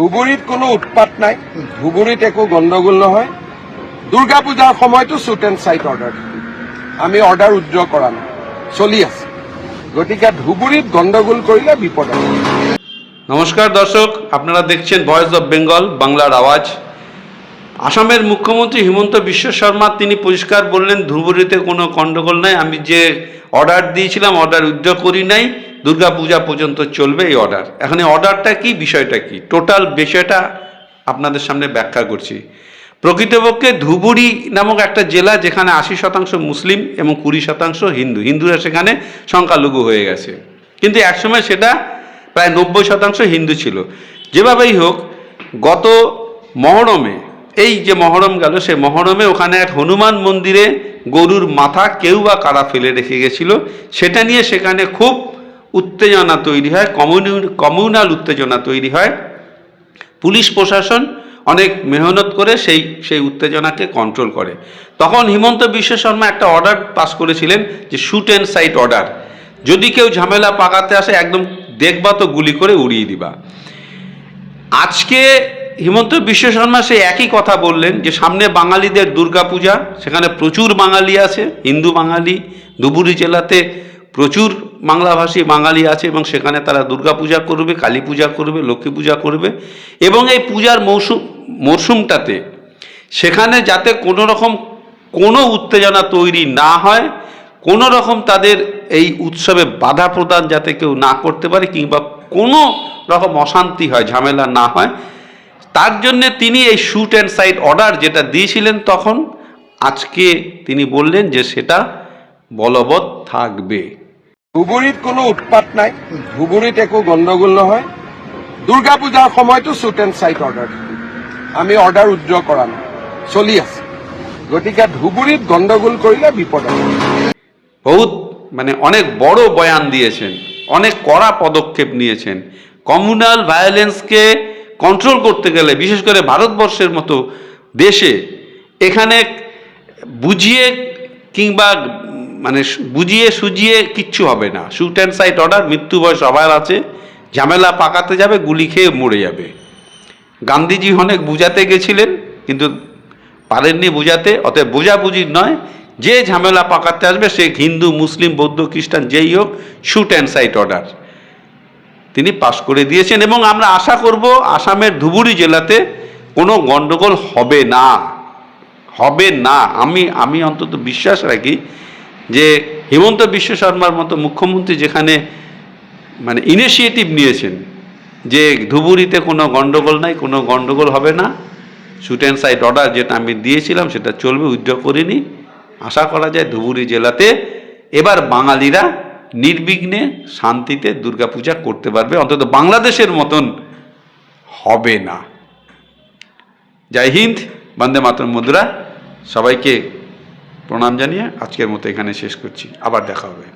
ধুবুৰীত কোনো উৎপাত নাই। ধুবুৰীত একো গণ্ডগোল নহয়। দুৰ্গা পূজাৰ সময়তো শ্বুট এণ্ড চাইট অৰ্ডাৰ আমি অৰ্ডাৰ উইড্ৰ কৰা নাই। চলি আছে। গতিকে ধুবুৰীত গণ্ডগোল কৰিলে বিপদ নমস্কার দর্শক আপনারা দেখছেন ভয়েস অফ বেঙ্গল বাংলার আওয়াজ। আসামের মুখ্যমন্ত্রী হিমন্ত বিশ্ব শর্মা, তিনি পরিষ্কার বললেন, ধুবুরিতে কোনো গণ্ডগোল নাই। আমি যে অর্ডার দিয়েছিলাম অর্ডার উইথড্র করি নাই। দুর্গাপূজা পর্যন্ত চলবে এই অর্ডার এখন এই অর্ডারটা কি, বিষয়টা কি? টোটাল বিষয়টা আপনাদের সামনে ব্যাখ্যা করছি। প্রকৃতপক্ষে ধুবুরি নামক একটা জেলা যেখানে আশি শতাংশ মুসলিম এবং কুড়ি শতাংশ হিন্দু। হিন্দুরা সেখানে সংখ্যালঘু হয়ে গেছে। কিন্তু একসময় সেটা প্রায় নব্বই শতাংশ হিন্দু ছিল। যেভাবেই হোক, গত মহরমে, এই যে মহরম গেল, সে মহরমে ওখানে এক হনুমান মন্দিরে গরুর মাথা কেউ বা কারা ফেলে রেখে গেছিল, সেটা নিয়ে সেখানে খুব উত্তেজনা তৈরি হয়, কমিউনি, কমিউনাল উত্তেজনা তৈরি হয়। পুলিশ প্রশাসন অনেক মেহনত করে সেই সেই উত্তেজনাকে কন্ট্রোল করে। তখন হিমন্ত বিশ্ব শর্মা একটা অর্ডার পাস করেছিলেন যে শুট অ্যান্ড সাইট অর্ডার যদি কেউ ঝামেলা পাকাতে আসে, একদম দেখবা তো গুলি করে উড়িয়ে দিবা। আজকে হিমন্ত বিশ্ব শর্মা সেই একই কথা বললেন যে সামনে বাঙালিদের দুর্গাপূজা, সেখানে প্রচুর বাঙালি আছে, হিন্দু বাঙালি, ধুবুরি জেলাতে প্রচুর বাংলাভাষী বাঙালি আছে এবং সেখানে তারা দুর্গাপূজা করবে, কালী পূজা করবে, লক্ষ্মী পূজা করবে এবং এই পূজার মৌসুম মরশুমটাতে সেখানে যাতে কোনো রকম কোনো উত্তেজনা তৈরি না হয়, কোনো রকম তাদের এই উৎসবে বাধা প্রদান যাতে কেউ না করতে পারে কিংবা কোনো রকম অশান্তি হয়, ঝামেলা না হয়, তার জন্যে তিনি এই শ্যুট অ্যান্ড সাইট অর্ডার যেটা দিয়েছিলেন তখন, আজকে তিনি বললেন যে সেটা বলবৎ থাকবে। ধুবুৰীত কোনো উৎপাত নাই। ধুবুৰীত একো গণ্ডগোল নহয়। দুৰ্গা পূজাৰ সময়তো শ্বুট এণ্ড চাইট অৰ্ডাৰ আমি অৰ্ডাৰ উইড্ৰ কৰা নাই। চলি আছে। গতিকে ধুবুৰীত গণ্ডগোল কৰিলে বিপদ বহুত মানে অনেক বড় বয়ান দিয়েছেন। অনেক কড়া পদক্ষেপ নিয়েছেন। কমিউনাল ভায়োলেন্সকে কন্ট্রোল করতে গেলে, বিশেষ করে ভারতবর্ষের মতো দেশে, এখানে বুঝিয়ে কিংবা মানে বুঝিয়ে সুজিয়ে কিচ্ছু হবে না। শুট অ্যান্ড সাইট অর্ডার মৃত্যু বয়স সবার আছে। ঝামেলা পাকাতে যাবে, গুলি খেয়ে মরে যাবে। গান্ধীজি অনেক বুঝাতে গেছিলেন, কিন্তু পারেননি বুঝাতে। অতএব বোঝাবুঝি নয়, যে ঝামেলা পাকাতে আসবে, সে হিন্দু, মুসলিম, বৌদ্ধ, খ্রিস্টান, যেই হোক শুট অ্যান্ড সাইট অর্ডার তিনি পাশ করে দিয়েছেন এবং আমরা আশা করব আসামের ধুবুরি জেলাতে কোনো গণ্ডগোল হবে না। হবে না। আমি আমি অন্তত বিশ্বাস রাখি যে হিমন্ত বিশ্ব শর্মার মতো মুখ্যমন্ত্রী যেখানে মানে ইনিশিয়েটিভ নিয়েছেন, যে ধুবুরিতে কোনো গণ্ডগোল নাই, কোনো গণ্ডগোল হবে না শুট অ্যান্ড সাইট অর্ডার যেটা আমি দিয়েছিলাম সেটা চলবে, উইথড্র করিনি। আশা করা যায় ধুবুরি জেলাতে এবার বাঙালিরা নির্বিঘ্নে শান্তিতে দুর্গাপূজা করতে পারবে, অন্তত বাংলাদেশের মতন হবে না। জয় হিন্দ, বন্দে মাতরম মধুরা সবাইকে প্রণাম জানিয়ে আজকের মতো এখানে শেষ করছি। আবার দেখা হবে।